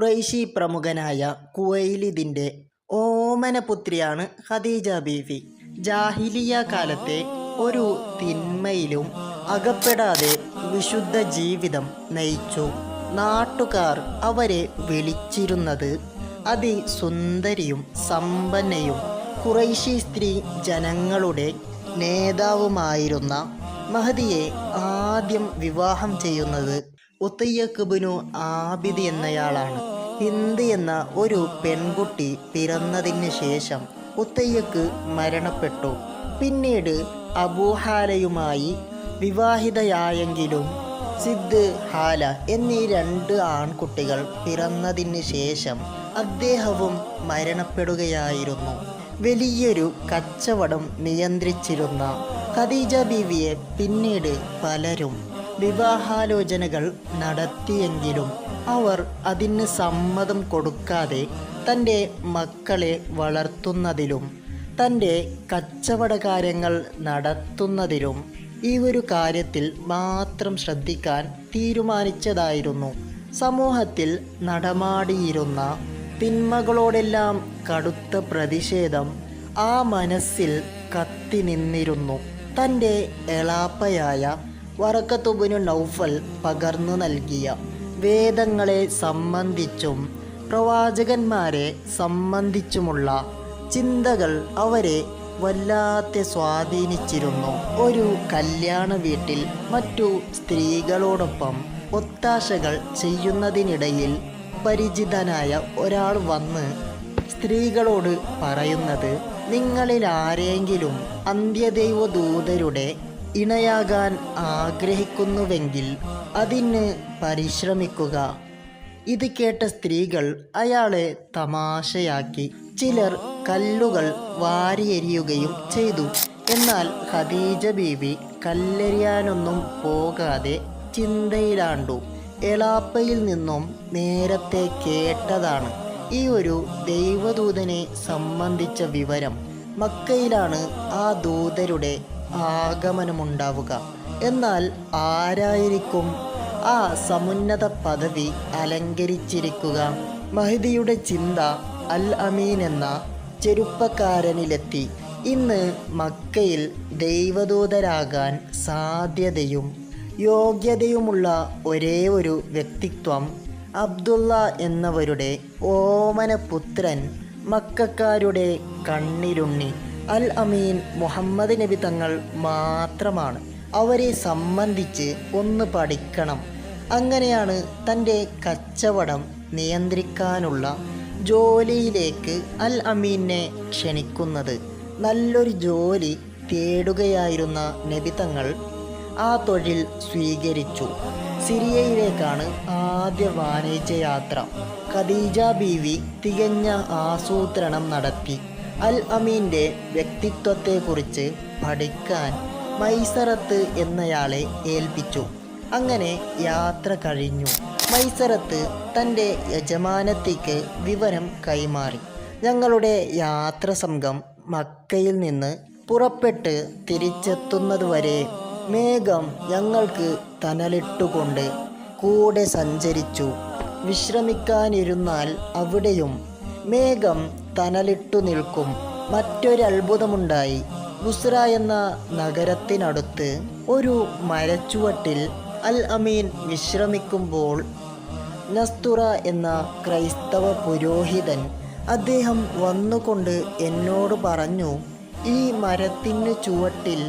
ഖുറൈശി പ്രമുഖനായ കുവൈലിദിന്റെ ഓമനപുത്രിയാണ് ഖദീജ ബീവി. ജാഹിലിയ കാലത്തെ ഒരു തിന്മയിലും അകപ്പെടാതെ വിശുദ്ധ ജീവിതം നയിച്ചു. നാട്ടുകാർ അവരെ വിളിച്ചിരുന്നത് അതിസുന്ദരിയും സമ്പന്നയും കുറൈശി സ്ത്രീ ജനങ്ങളുടെ നേതാവുമായിരുന്ന മഹദിയെ ആദ്യം വിവാഹം ചെയ്യുന്നത് ഉത്തയ്യക്കുബിനു ആബിദ് എന്നയാളാണ്. ഹിന്ദ് എന്ന ഒരു പെൺകുട്ടി പിറന്നതിന് ശേഷം ഉത്തയ്യക്ക് മരണപ്പെട്ടു. പിന്നീട് അബൂഹാലയുമായി വിവാഹിതയായെങ്കിലും സിദ് ഹാല എന്നീ രണ്ട് ആൺകുട്ടികൾ പിറന്നതിന് ശേഷം അദ്ദേഹവും മരണപ്പെടുകയായിരുന്നു. വലിയൊരു കച്ചവടം നിയന്ത്രിച്ചിരുന്ന ഖദീജ ബീവിയെ പിന്നീട് പലരും വിവാഹാലോചനകൾ നടത്തിയെങ്കിലും അവർ അതിന് സമ്മതം കൊടുക്കാതെ തന്റെ മക്കളെ വളർത്തുന്നതിലും തന്റെ കച്ചവടകാര്യങ്ങൾ നടത്തുന്നതിലും ഈ ഒരു കാര്യത്തിൽ മാത്രം ശ്രദ്ധിക്കാൻ തീരുമാനിച്ചതായിരുന്നു. സമൂഹത്തിൽ നടമാടിയിരുന്ന തിന്മകളോടെല്ലാം കടുത്ത പ്രതിഷേധം ആ മനസ്സിൽ കത്തി നിന്നിരുന്നു. തന്റെ എളാപ്പയായ വറക്കത്തുബിനു നൗഫൽ പകർന്നു നൽകിയ വേദങ്ങളെ സംബന്ധിച്ചും പ്രവാചകന്മാരെ സംബന്ധിച്ചുമുള്ള ചിന്തകൾ അവരെ വല്ലാതെ സ്വാധീനിച്ചിരുന്നു. ഒരു കല്യാണ വീട്ടിൽ മറ്റു സ്ത്രീകളോടൊപ്പം ഒത്താശകൾ ചെയ്യുന്നതിനിടയിൽ പരിചിതനായ ഒരാൾ വന്ന് സ്ത്രീകളോട് പറയുന്നത് നിങ്ങളിൽ ആരെങ്കിലും അന്ത്യദൈവദൂതരുടെ ഇണയാകാൻ ആഗ്രഹിക്കുന്നുവെങ്കിൽ അതിന് പരിശ്രമിക്കുക. ഇത് കേട്ട സ്ത്രീകൾ അയാളെ തമാശയാക്കി. ചിലർ കല്ലുകൾ വാരിയെറിയുകയും ചെയ്തു. എന്നാൽ ഖദീജ ബീവി കല്ലെറിയാനൊന്നും പോകാതെ ചിന്തയിലാണ്ടു. എളാപ്പയിൽ നിന്നും നേരത്തെ കേട്ടതാണ് ഈ ഒരു ദൈവദൂതനെ സംബന്ധിച്ച വിവരം. മക്കയിലാണ് ആ ദൂതരുടെ ആഗമനമുണ്ടാവുക. എന്നാൽ ആരായിരിക്കും ആ സമുന്നത പദവി അലങ്കരിച്ചിരിക്കുക? മഹദിയുടെ ചിന്ത അൽ അമീൻ എന്ന ചെറുപ്പക്കാരനിലെത്തി ഇന്ന് മക്കയിൽ ദൈവദൂതരാകാൻ സാധ്യതയും യോഗ്യതയുമുള്ള ഒരേ ഒരു വ്യക്തിത്വം അബ്ദുള്ള എന്നവരുടെ ഓമനപുത്രൻ മക്കാരുടെ കണ്ണിലുണ്ണി അൽ അമീൻ മുഹമ്മദ് നബി തങ്ങൾ മാത്രമാണ് അവരെ സംബന്ധിച്ച് ഒന്ന് പഠിക്കണം. അങ്ങനെയാണ് തന്റെ കച്ചവടം നിയന്ത്രിക്കാനുള്ള ജോലിയിലേക്ക് അൽ അമീനെ ക്ഷണിക്കുന്നത്. നല്ലൊരു ജോലി തേടുകയായിരുന്ന നബി തങ്ങൾ ആ തൊഴിൽ സ്വീകരിച്ചു. സിറിയയിലേക്കാണ് ആദ്യ വാണിജ്യ യാത്ര ഖദീജ ബീവി തികഞ്ഞ ആസൂത്രണം നടത്തി. അൽ അമീന്റെ വ്യക്തിത്വത്തെക്കുറിച്ച് പഠിക്കാൻ മൈസറത്ത് എന്നയാളെ ഏൽപ്പിച്ചു. അങ്ങനെ യാത്ര കഴിഞ്ഞു. മൈസറത്ത് തന്റെ യജമാനത്തേക്ക് വിവരം കൈമാറി. ഞങ്ങളുടെ യാത്ര സംഘം മക്കയിൽ നിന്ന് പുറപ്പെട്ട് തിരിച്ചെത്തുന്നതുവരെ മേഘം ഞങ്ങൾക്ക് തനലിട്ടുകൊണ്ട് കൂടെ സഞ്ചരിച്ചു. വിശ്രമിക്കാനിരുന്നാൽ അവിടെയും മേഘം തനലിട്ടു നിൽക്കും. മറ്റൊരു മറ്റൊരത്ഭുതമുണ്ടായി. ബുസ്ര എന്ന നഗരത്തിനടുത്ത് ഒരു മരച്ചുവട്ടിൽ അൽ അമീൻ വിശ്രമിക്കുമ്പോൾ നസ്തുറ എന്ന ക്രൈസ്തവ പുരോഹിതൻ അദ്ദേഹം വന്നുകൊണ്ട് എന്നോട് പറഞ്ഞു ഈ മരത്തിന് ചുവട്ടിൽ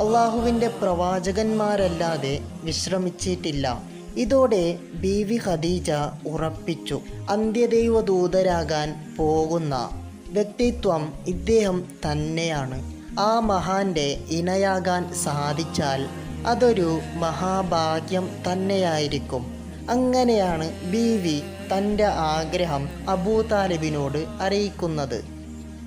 അള്ളാഹുവിന്റെ പ്രവാചകന്മാരല്ലാതെ വിശ്രമിച്ചിട്ടില്ല. ഇതോടെ ബീവി ഖദീജ ഉറപ്പിച്ചു. അന്ത്യദൈവ ദൂതരാകാൻ പോകുന്ന വ്യക്തിത്വം ഇദ്ദേഹം തന്നെയാണ്. ആ മഹാന്റെ ഇണയാകാൻ സാധിച്ചാൽ അതൊരു മഹാഭാഗ്യം തന്നെയായിരിക്കും. അങ്ങനെയാണ് ബീവി തന്റെ ആഗ്രഹം അബൂ താലിബിനോട് അറിയിക്കുന്നത്.